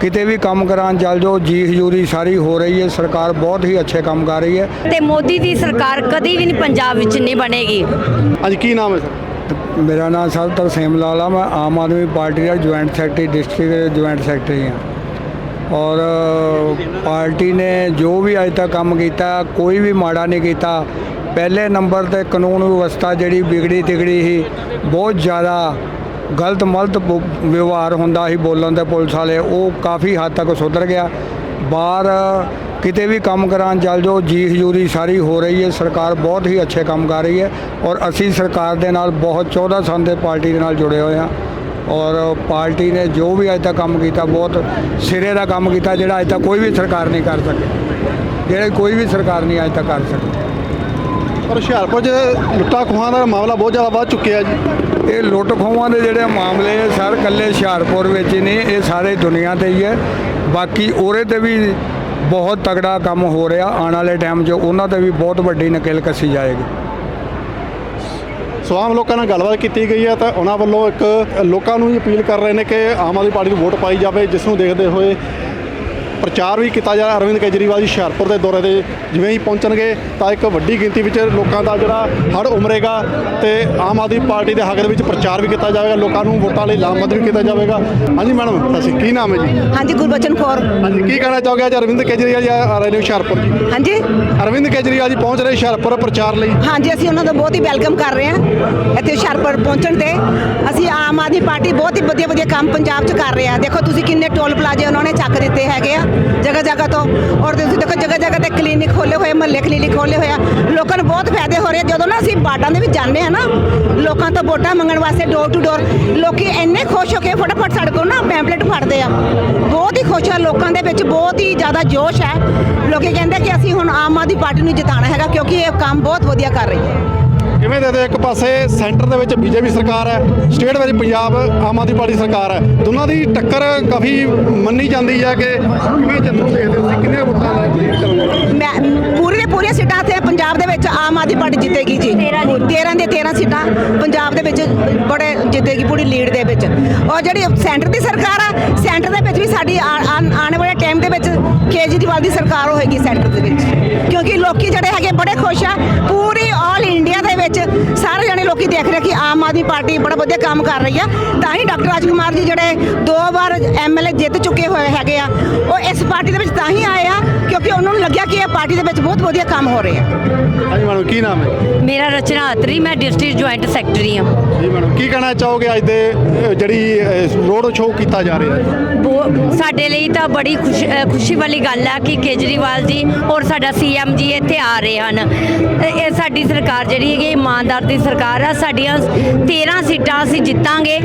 ਕਿਤੇ ਵੀ ਕੰਮ ਕਰਾਉਣ ਚੱਲ ਜਾਓ ਜੀ ਹਜ਼ੂਰੀ ਸਾਰੀ ਹੋ ਰਹੀ ਹੈ ਸਰਕਾਰ ਬਹੁਤ ਹੀ ਅੱਛੇ ਕੰਮ ਕਰ ਰਹੀ ਹੈ। ਤੇ ਮੋਦੀ ਦੀ ਸਰਕਾਰ ਕਦੀ ਵੀ ਨਹੀਂ ਪੰਜਾਬ ਵਿੱਚ ਨਹੀਂ ਬਣੇਗੀ। ਹਾਂਜੀ ਕੀ ਨਾਮ ਹੈ ਸਰ? ਮੇਰਾ ਨਾਮ ਸਰ ਤਰਸੇਮ ਲਾਲ ਆ ਮੈਂ ਆਮ ਆਦਮੀ ਪਾਰਟੀ ਦਾ joint secretary district joint secretary ਹਾਂ। ਔਰ ਪਾਰਟੀ ਨੇ ਜੋ ਵੀ ਅੱਜ ਤੱਕ ਕੰਮ ਕੀਤਾ ਕੋਈ ਵੀ ਮਾੜਾ ਨਹੀਂ ਕੀਤਾ। ਪਹਿਲੇ ਨੰਬਰ ਤੇ ਕਾਨੂੰਨ ਵਿਵਸਥਾ ਜਿਹੜੀ ਵਿਗੜੀ ਤਿਗੜੀ ਸੀ ਬਹੁਤ ਜ਼ਿਆਦਾ ਗਲਤ ਮਲਤ ਬ- ਵਿਵਹਾਰ ਹੁੰਦਾ ਸੀ ਬੋਲਣ ਦੇ ਪੁਲਿਸ ਵਾਲੇ, ਉਹ ਕਾਫੀ ਹੱਦ ਤੱਕ ਸੁਧਰ ਗਿਆ। ਬਾਹਰ ਕਿਤੇ ਵੀ ਕੰਮ ਕਰਾਉਣ ਚੱਲ ਜੋ ਜੀ ਹਜ਼ੂਰੀ ਸਾਰੀ ਹੋ ਰਹੀ ਹੈ, ਸਰਕਾਰ ਬਹੁਤ ਹੀ ਅੱਛੇ ਕੰਮ ਕਰ ਰਹੀ ਹੈ ਔਰ ਅਸੀਂ ਸਰਕਾਰ ਦੇ ਨਾਲ ਬਹੁਤ 14 ਸਾਲ ਦੇ ਪਾਰਟੀ ਦੇ ਨਾਲ ਜੁੜੇ ਹੋਏ ਹਾਂ ਔਰ ਪਾਰਟੀ ਨੇ ਜੋ ਵੀ ਅੱਜ ਤੱਕ ਕੰਮ ਕੀਤਾ, ਬਹੁਤ ਸਿਰੇ ਦਾ ਕੰਮ ਕੀਤਾ ਜਿਹੜਾ ਅੱਜ ਤੱਕ ਕੋਈ ਵੀ ਸਰਕਾਰ ਨਹੀਂ ਕਰ ਸਕੀ। ਜਿਹੜੇ ਕੋਈ ਵੀ ਸਰਕਾਰ ਨਹੀਂ ਅੱਜ ਤੱਕ ਕਰ ਸਕੀ। ਪਰ ਹੁਸ਼ਿਆਰਪੁਰ 'ਚ ਲੁੱਟਾਂ ਖੋਹਾਂ ਦਾ ਮਾਮਲਾ ਬਹੁਤ ਜ਼ਿਆਦਾ ਵੱਧ ਚੁੱਕਿਆ ਜੀ। ਇਹ ਲੁੱਟ ਖੋਹਾਂ ਦੇ ਜਿਹੜੇ ਮਾਮਲੇ ਆ, ਸਰ ਕੱਲੇ ਹੁਸ਼ਿਆਰਪੁਰ ਵਿੱਚ ਹੀ ਨਹੀਂ ਇਹ ਸਾਰੇ ਦੁਨੀਆ ਤੇ ਹੀ ਹੈ। ਬਾਕੀ ਉਹਦੇ ਤੇ ਵੀ ਬਹੁਤ ਤਗੜਾ ਕੰਮ ਹੋ ਰਿਹਾ ਆਉਣ ਵਾਲੇ ਟਾਈਮ 'ਚ ਉਹਨਾਂ ਤੇ ਵੀ ਬਹੁਤ ਵੱਡੀ ਨਕੇਲ ਕੱਸੀ ਜਾਏਗੀ। ਸੋ ਆਮ ਲੋਕਾਂ ਨਾਲ ਗੱਲਬਾਤ ਕੀਤੀ ਗਈ ਹੈ ਤਾਂ ਉਹਨਾਂ ਵੱਲੋਂ ਇੱਕ ਲੋਕਾਂ ਨੂੰ ਹੀ ਅਪੀਲ ਕਰ ਰਹੇ ਨੇ ਕਿ ਆਮ ਆਦਮੀ ਪਾਰਟੀ ਨੂੰ ਵੋਟ ਪਾਈ ਜਾਵੇ ਜਿਸ ਨੂੰ ਦੇਖਦੇ ਹੋਏ ਪ੍ਰਚਾਰ ਵੀ ਕੀਤਾ ਜਾ ਰਿਹਾ। ਅਰਵਿੰਦ ਕੇਜਰੀਵਾਲ ਜੀ ਹੁਸ਼ਿਆਰਪੁਰ ਦੇ ਦੌਰੇ ਤੇ ਜਿਵੇਂ ਹੀ ਪਹੁੰਚਣਗੇ ਤਾਂ ਇੱਕ ਵੱਡੀ ਗਿਣਤੀ ਵਿੱਚ ਲੋਕਾਂ ਦਾ ਜਿਹੜਾ ਹੜ ਉਮਰੇਗਾ ਤੇ ਆਮ ਆਦਮੀ ਪਾਰਟੀ ਦੇ ਹੱਕ ਦੇ ਵਿੱਚ ਪ੍ਰਚਾਰ ਵੀ ਕੀਤਾ ਜਾਵੇਗਾ। ਲੋਕਾਂ ਨੂੰ ਵੋਟਾਂ ਲਈ ਲਾਮਬੰਦ ਵੀ ਕੀਤਾ ਜਾਵੇਗਾ। ਹਾਂਜੀ ਮੈਡਮ ਅਸੀਂ ਕੀ ਨਾਮ ਹੈ ਜੀ? ਹਾਂਜੀ ਗੁਰਬਚਨ ਕੌਰ। ਹਾਂਜੀ ਕੀ ਕਹਿਣਾ ਚਾਹੋਗੇ ਅੱਜ ਅਰਵਿੰਦ ਕੇਜਰੀਵਾਲ ਜੀ ਆ ਰਹੇ ਨੇ ਹੁਸ਼ਿਆਰਪੁਰ ਜੀ? ਹਾਂਜੀ। ਅਰਵਿੰਦ ਕੇਜਰੀਵਾਲ ਜੀ ਪਹੁੰਚ ਰਹੇ ਹੁਸ਼ਿਆਰਪੁਰ ਪ੍ਰਚਾਰ ਲਈ? ਹਾਂਜੀ ਅਸੀਂ ਉਹਨਾਂ ਦਾ ਬਹੁਤ ਹੀ ਵੈਲਕਮ ਕਰ ਰਹੇ ਹਾਂ ਇੱਥੇ ਹੁਸ਼ਿਆਰਪੁਰ ਪਹੁੰਚਣ ਤੇ। ਅਸੀਂ ਆਮ ਆਦਮੀ ਪਾਰਟੀ ਬਹੁਤ ਹੀ ਵਧੀਆ ਵਧੀਆ ਕੰਮ ਪੰਜਾਬ 'ਚ ਕਰ ਰਹੇ ਆ ਦੇਖੋ ਤੁਸੀਂ ਕਿੰਨੇ ਟੋਲ ਪਲਾਜ਼ੇ ਉਹਨਾਂ ਨੇ ਚੱਕ ਦਿੱਤੇ ਹੈਗੇ ਆ। ਜਗ੍ਹਾ ਜਗ੍ਹਾ ਤੋਂ। ਔਰ ਤੁਸੀਂ ਦੇਖੋ ਜਗ੍ਹਾ ਜਗ੍ਹਾ ਤੇ ਕਲੀਨਿਕ ਖੋਲੇ ਹੋਏ, ਮਹੱਲੇ ਕਲੀਨਿਕ ਖੋਲੇ ਹੋਏ ਆ। ਲੋਕਾਂ ਨੂੰ ਬਹੁਤ ਫਾਇਦੇ ਹੋ ਰਹੇ ਆ। ਜਦੋਂ ਨਾ ਅਸੀਂ ਬਾਟਾਂ ਦੇ ਵਿੱਚ ਜਾਂਦੇ ਆ ਨਾ, ਲੋਕਾਂ ਤੋਂ ਵੋਟਾਂ ਮੰਗਣ ਵਾਸਤੇ ਡੋਰ ਟੂ ਡੋਰ ਲੋਕੀ ਇੰਨੇ ਖੁਸ਼ ਹੋ ਕੇ ਫਟਾਫਟ ਸਾਡੇ ਕੋਲ ਨਾ ਪੈਂਪਲੇਟ ਫੜਦੇ ਆ। ਬਹੁਤ ਹੀ ਖੁਸ਼ ਆ ਲੋਕਾਂ ਦੇ ਵਿੱਚ, ਬਹੁਤ ਹੀ ਜ਼ਿਆਦਾ ਜੋਸ਼ ਹੈ। ਲੋਕੀ ਕਹਿੰਦੇ ਕਿ ਅਸੀਂ ਹੁਣ ਆਮ ਆਦਮੀ ਪਾਰਟੀ ਨੂੰ ਜਿਤਾਉਣਾ ਹੈਗਾ, ਕਿਉਂਕਿ ਇਹ ਕੰਮ ਬਹੁਤ ਵਧੀਆ ਕਰ ਰਹੀ ਹੈ। ਕਿਵੇਂ ਦੇ ਦੇ ਇੱਕ ਪਾਸੇ ਸੈਂਟਰ ਦੇ ਵਿੱਚ ਬੀਜੇਪੀ ਸਰਕਾਰ ਹੈ ਸਟੇਟ ਵਿੱਚ ਪੰਜਾਬ ਆਮ ਆਦਮੀ ਪਾਰਟੀ ਸਰਕਾਰ ਹੈ। ਦੋਨਾਂ ਦੀ ਟੱਕਰ ਕਾਫੀ ਮੰਨੀ ਜਾਂਦੀ ਹੈ ਕਿ ਕਿਵੇਂ ਚੱਲੂ ਦੇਖਦੇ ਹੋ ਤੁਸੀਂ ਕਿੰਨੇ ਵੋਟਾਂ ਦਾ ਕਰੋਗੇ ਮੈਂ ਪੂਰੀ ਦੇ ਪੂਰੀਆਂ ਸੀਟਾਂ ਤੇ ਪੰਜਾਬ ਦੇ ਵਿੱਚ ਆਮ ਆਦਮੀ ਪਾਰਟੀ ਜਿੱਤੇਗੀ ਜੀ। 13 ਦੇ। 13 ਸੀਟਾਂ ਪੰਜਾਬ ਦੇ ਵਿੱਚ ਬੜੇ ਜਿੱਤੇਗੀ ਪੂਰੀ ਲੀਡ ਦੇ ਵਿੱਚ। ਔਰ ਜਿਹੜੀ ਸੈਂਟਰ ਦੀ ਸਰਕਾਰ ਆ ਸੈਂਟਰ ਦੇ ਵਿੱਚ ਵੀ ਸਾਡੀ ਆਉਣ ਵਾਲੇ ਟਾਈਮ ਦੇ ਵਿੱਚ ਕੇਜਰੀਵਾਲ ਦੀ ਸਰਕਾਰ ਹੋਏਗੀ ਸੈਂਟਰ ਦੇ ਵਿੱਚ। ਕਿਉਂਕਿ ਲੋਕੀ ਜਿਹੜੇ ਹੈਗੇ ਬੜੇ ਖੁਸ਼ ਆ ਪੂਰੀ ਲੋਕੀ ਦੇਖ ਰਹੇ ਕਿ ਆਮ ਆਦਮੀ ਪਾਰਟੀ ਬੜਾ ਵਧੀਆ ਕੰਮ ਕਰ ਰਹੀ ਆ। ਤਾਂ ਹੀ ਰਾਜਕੁਮਾਰ ਜੀ ਜਿਹੜੇ ਦੋ ਵਾਰ ਐਮਐਲਏ ਜਿੱਤ ਚੁੱਕੇ ਹੋਏ ਹੈਗੇ ਆ ਉਹ ਇਸ ਪਾਰਟੀ ਦੇ ਵਿੱਚ ਤਾਂ ਹੀ ਆਏ ਆ ਕਿਉਂਕਿ ਉਹਨਾਂ ਨੂੰ ਲੱਗਿਆ ਕਿ ਇਹ ਪਾਰਟੀ ਦੇ ਵਿੱਚ ਬਹੁਤ ਵਧੀਆ ਕੰਮ ਹੋ ਰਹੇ ਆ। ਹਾਂਜੀ ਮੈਡਮ ਕੀ ਨਾਮ ਹੈ? ਮੇਰਾ ਰਚਨਾ ਅਤਰੀ ਮੈਂ ਡਿਸਟ੍ਰਿਕਟ ਜੁਆਇੰਟ ਸੈਕਟਰੀ ਹਾਂ। ਜੀ ਮੈਡਮ ਕੀ ਕਹਿਣਾ ਚਾਹੋਗੇ ਅੱਜ ਦੇ ਜਿਹੜੀ ਰੋਡ ਸ਼ੋਅ ਕੀਤਾ ਜਾ ਰਿਹਾ ਹੈ? ਬੋ- ਸਾਡੇ ਲਈ ਤਾਂ ਬੜੀ ਖੁਸ਼ ਵਾਲੀ ਗੱਲ ਹੈ ਕਿ ਕੇਜਰੀਵਾਲ ਜੀ ਔਰ ਸਾਡਾ ਸੀਐਮ ਜੀ ਇੱਥੇ ਆ ਰਹੇ ਹਨ। ਇਹ ਇਹ ਸਾਡੀ ਸਰਕਾਰ ਜਿਹੜੀ ਹੈਗੀ ਇਮਾਨਦਾਰ ਦੀ ਸਰਕਾਰ ਆ। ਸਾਡੀਆਂ 13 ਸੀਟਾਂ ਅਸੀਂ ਜਿੱਤਾਂਗੇ।